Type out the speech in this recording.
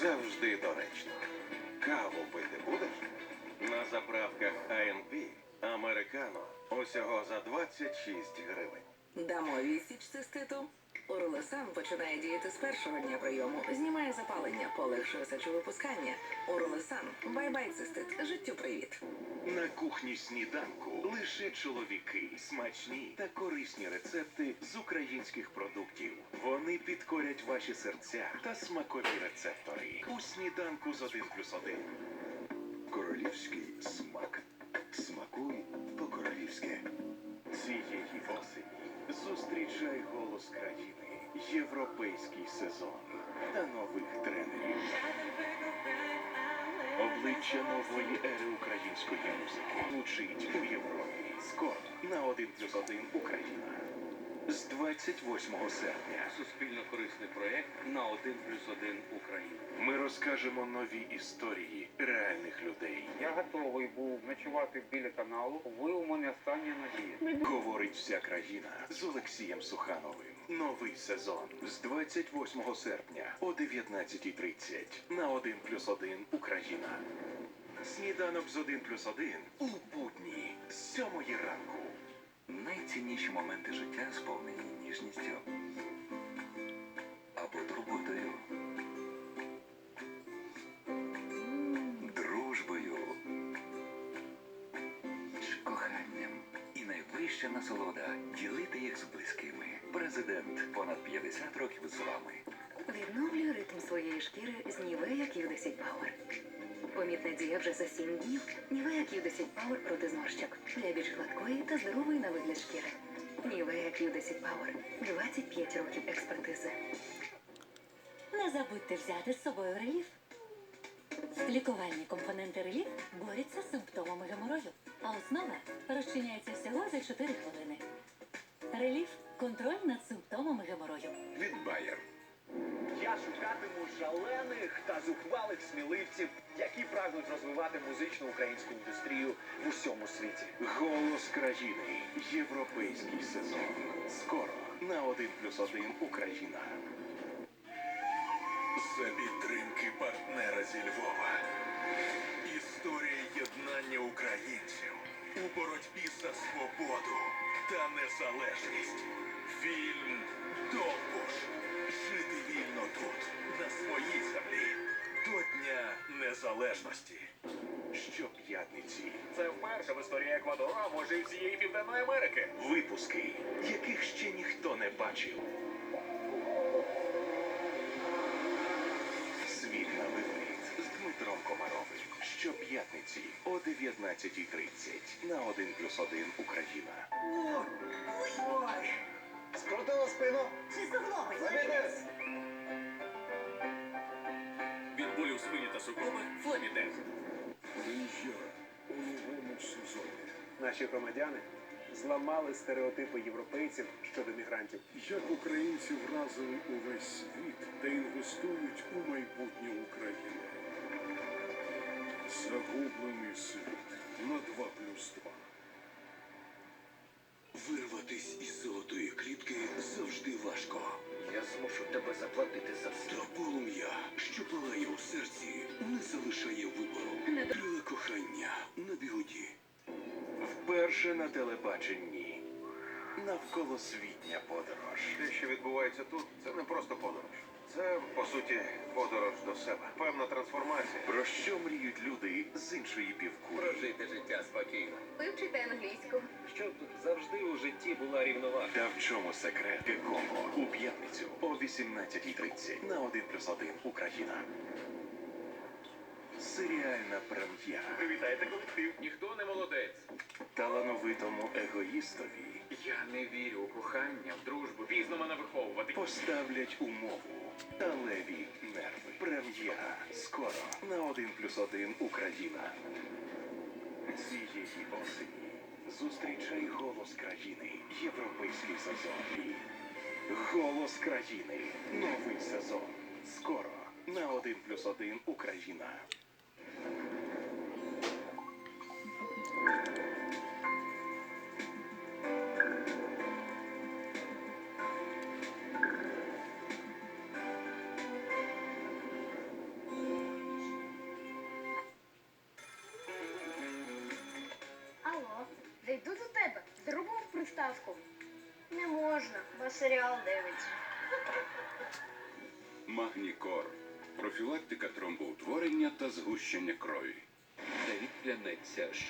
завжди доречно. Каву пити будеш? На заправках АНП Американо усього за 26 гривень. Дамо вісіч циститу. Уролесан починає діяти з першого дня прийому, знімає запалення, полегшує сечовипускання. Уролесан, бай-бай цистит, життю привіт. На сніданку лише чоловіки, смачні та корисні рецепти з українських продуктів. Вони підкорять ваші серця та смакові рецептори. У сніданку з 1 плюс 1. Королівський смак. Смакуй по-королівськи. Цієї осені зустрічай голос країни, європейський сезон та нових тренерів. Обличчя нової ери української музики Лучить у Європі. Скоро на 1 плюс 1 Україна. З 28 серпня Суспільно-корисний проект на 1 плюс 1 Україна. Розкажемо нові історії реальних людей. Я готовий був ночувати біля каналу. Ви у мене остання надія. Говорить вся країна з Олексієм Сухановим. Новий сезон з 28 серпня о 19.30 на 1 плюс 1 Україна. Сніданок з 1 плюс 1 у будні з 7 ранку. Найцінніші моменти життя сповнені ніжністю або турботою, найвища насолода ділити їх з близькими. Президент понад 50 років з вами. Відновлюю ритм своєї шкіри з Нівея Q10 Power. Помітна дія вже за 7 днів. Нівея Q10 Power проти зморщок. Для більш гладкої та здорової на вигляд шкіри. Нівея Q10 Power. 25 років експертизи. Не забудьте взяти з собою реліф. Лікувальні компоненти реліф борються з симптомами геморою, а основа розчиняється всього за 4 хвилини. Реліф контроль над симптомами геморою. Від Bayer. Я шукатиму шалених та зухвалих сміливців, які прагнуть розвивати музичну українську індустрію в усьому світі. Голос країни. Європейський сезон. Скоро на 1 плюс 1 Україна. За підтримки партнера зі Львова. Історія єднання українців у боротьбі за свободу та незалежність. Фільм Довбуш. Жити вільно тут, на своїй землі. До Дня Незалежності. Щоп'ятниці. Це вперше в історії Еквадору, а може і всієї Південної Америки. Випуски, яких ще ніхто не бачив. Щоп'ятниці о 19.30 на 1 плюс 1 Україна. Скрутила спину. Завідець. Від болю в спині та суглоби Флемідез. у новому сезоні. Наші громадяни зламали стереотипи європейців щодо мігрантів. Як українці вразили увесь світ та інвестують у майбутнє. Загублений світ на 2 плюс 2. Вирватись із золотої клітки завжди важко. Я змушу тебе заплатити за все. Та полум'я, що палає у серці, не залишає вибору. Крила кохання на бігоді. Вперше на телебаченні. Навколосвітня подорож. Те, що відбувається тут, це не просто подорож. Це, по суті, подорож до себе. Певна трансформація. Про що мріють люди з іншої півкулі? Прожити життя спокійно. Вивчите англійську. Щоб завжди у житті була рівновага. Та в чому секрет? Якого? У п'ятницю о 18.30 на 1 плюс 1 Україна. Серіальна прем'єра. Привітайте колектив. Ніхто не молодець. Талановитому егоїстові Я не вірю у кохання, в дружбу. Пізно мене виховувати. поставлять умову леві нерви. Прем'єра скоро на 1 плюс 1 Україна. Цієї осені зустрічай голос країни. Європейський сезон. Голос країни. Новий сезон. Скоро на 1 плюс 1 Україна. Приставку. Не можна, бо серіал дивиться. Магнікор. Профілактика тромбоутворення та згущення крові. Давід клянеться, що